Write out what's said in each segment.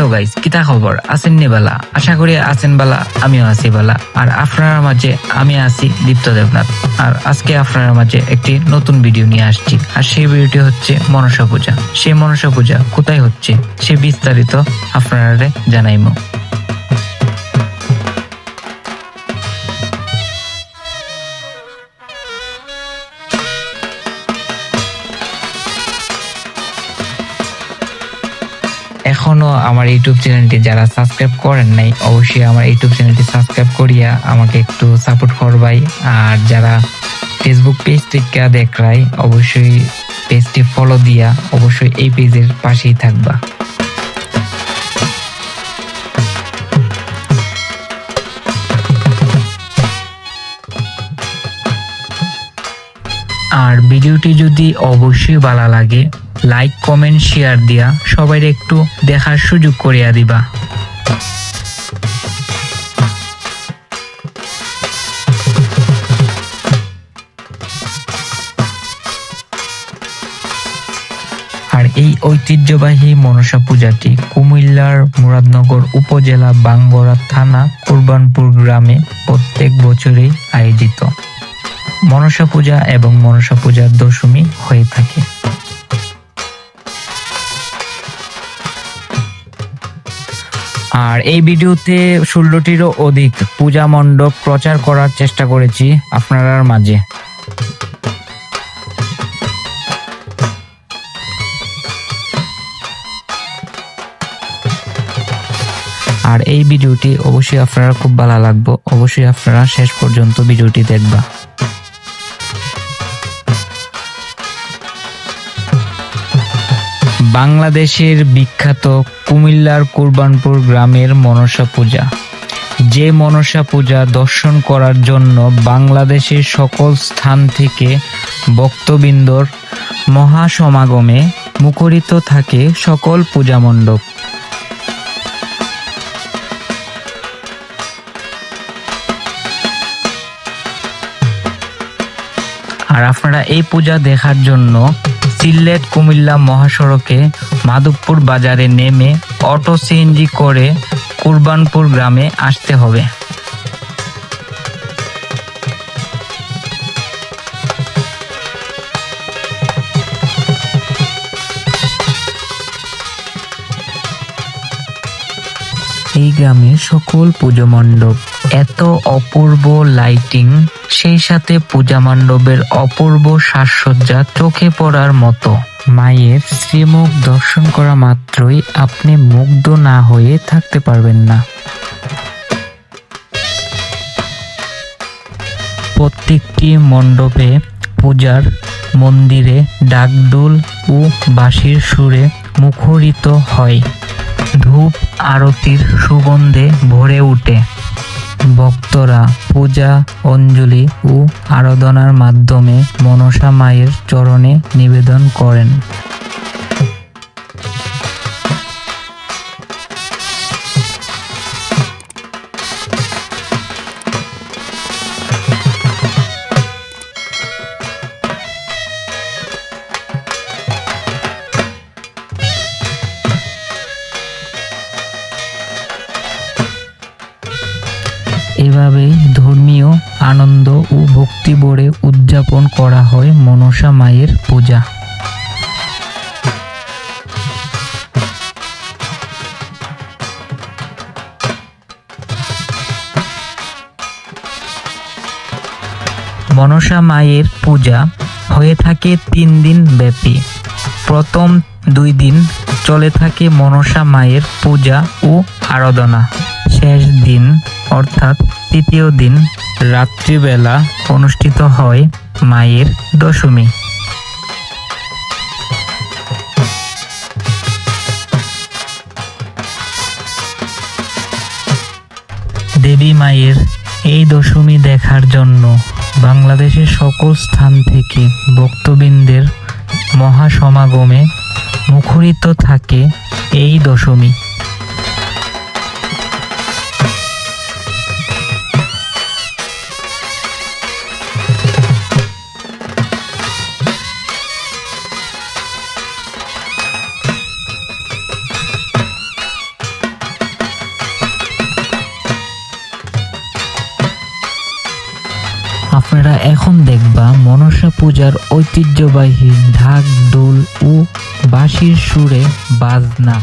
Hello guys কিতা খবর? আছেন নি বালা। আশা করি আছেন বালা, আমিও আছি বালা। আর আপনার মাঝে আমি আছি দীপ্ত দেবনাথ। আর আজকে আপনার মাঝে একটি নতুন ভিডিও নিয়ে আসছি। আর সেই ভিডিওটি হচ্ছে মনসা পূজা। সেই মনসা পূজা কোথায় হচ্ছে, সে বিস্তারিত আপনারা জানাইমো। এখনও আমার ইউটিউব চ্যানেলটি যারা সাবস্ক্রাইব করেন নাই, অবশ্যই আমার ইউটিউব চ্যানেলটি সাবস্ক্রাইব করিয়া আমাকে একটু সাপোর্ট করবাই আর যারা ফেসবুক পেজ থেকে দেখরাই অবশ্যই পেজটি ফলো দিয়া অবশ্যই এই পেজের পাশেই থাকবা। আর ভিডিওটি যদি অবশ্যই ভালো লাগে লাইক কমেন্ট শেয়ার দিয়া সবাই একটু দেখার সুযোগ করিয়া দিবা। আর এই ঐতিহ্যবাহী মনসা পূজাটি কুমিল্লার মুরাদনগর উপজেলা বাঙ্গরা থানা কুরবানপুর গ্রামে প্রত্যেক বছরেই আয়োজিত। মনসা পূজা এবং মনসা পূজার দশমী হয়ে থাকে। আর এই ভিডিওতে ষোলোটিরও অধিক পূজা মণ্ডপ প্রচার করার চেষ্টা করেছি আপনার মাঝে। আর এই ভিডিওটি অবশ্যই আপনারা খুব ভালো লাগবে। অবশ্যই আপনারা শেষ পর্যন্ত ভিডিওটি দেখবা। বাংলাদেশের বিখ্যাত কুমিল্লার কুরবানপুর গ্রামের মনসা পূজা। যে মনসা পূজা দর্শন করার জন্য বাংলাদেশের সকল স্থান থেকে ভক্তবৃন্দর মহাসমাগমে মুখরিত থাকে সকল পূজা মণ্ডপ। আর আপনারা এই পূজা দেখার জন্য সিলেট কুমিল্লা মহাসড়কে মাধবপুর বাজারে নেমে অটো সিএনজি করে কুরবানপুর গ্রামে আসতে হবে। এই গ্রামের সকল পুজো মণ্ডপ, এত অপূর্ব লাইটিং সেই সাথে পূজা মণ্ডপের অপূর্ব সাজসজ্জা চোখে পড়ার মতো। মায়ের শ্রীমুখ দর্শন করা মাত্রই আপনি মুগ্ধ না হয়ে থাকতে পারবেন না। প্রত্যেকটি মণ্ডপে পূজার মন্দিরে ডাকডুল ও বাঁশির সুরে মুখরিত হয়। ধূপ আরতির সুগন্ধে ভরে ওঠে ভক্তরা পূজা, অঞ্জলি ও আরাধনার মাধ্যমে মনসা মায়ের চরণে নিবেদন করেন। আনন্দ ও ভক্তি উদযাপন করা হয় মনসা মায়ের পূজা। মনসা মায়ের পূজা হয়ে থাকে তিন দিন ব্যাপী। প্রথম দুই দিন চলে থাকে মনসা মায়ের পূজা ও আরাধনা। শেষ দিন, অর্থাৎ তৃতীয় দিন রাত্রিবেলা অনুষ্ঠিত হয় মায়ের দশমী। দেবী মায়ের এই দশমী দেখার জন্য বাংলাদেশের সকল স্থান থেকে ভক্তবৃন্দের মহাসমাগমে মুখরিত থাকে এই দশমী। আপনারা এখন দেখবা মনসা পূজার ঐতিহ্যবাহী ঢাক ডোল ও বাঁশির সুরে বাজনা।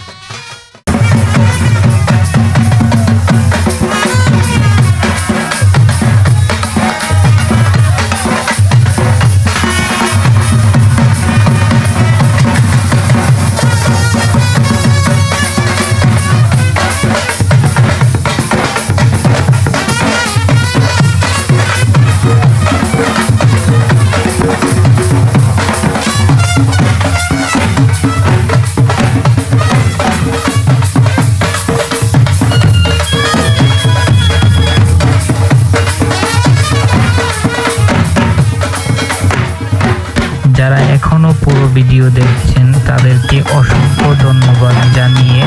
পুরো ভিডিও দেখছেন তাদেরকে অসংখ্য ধন্যবাদ জানিয়ে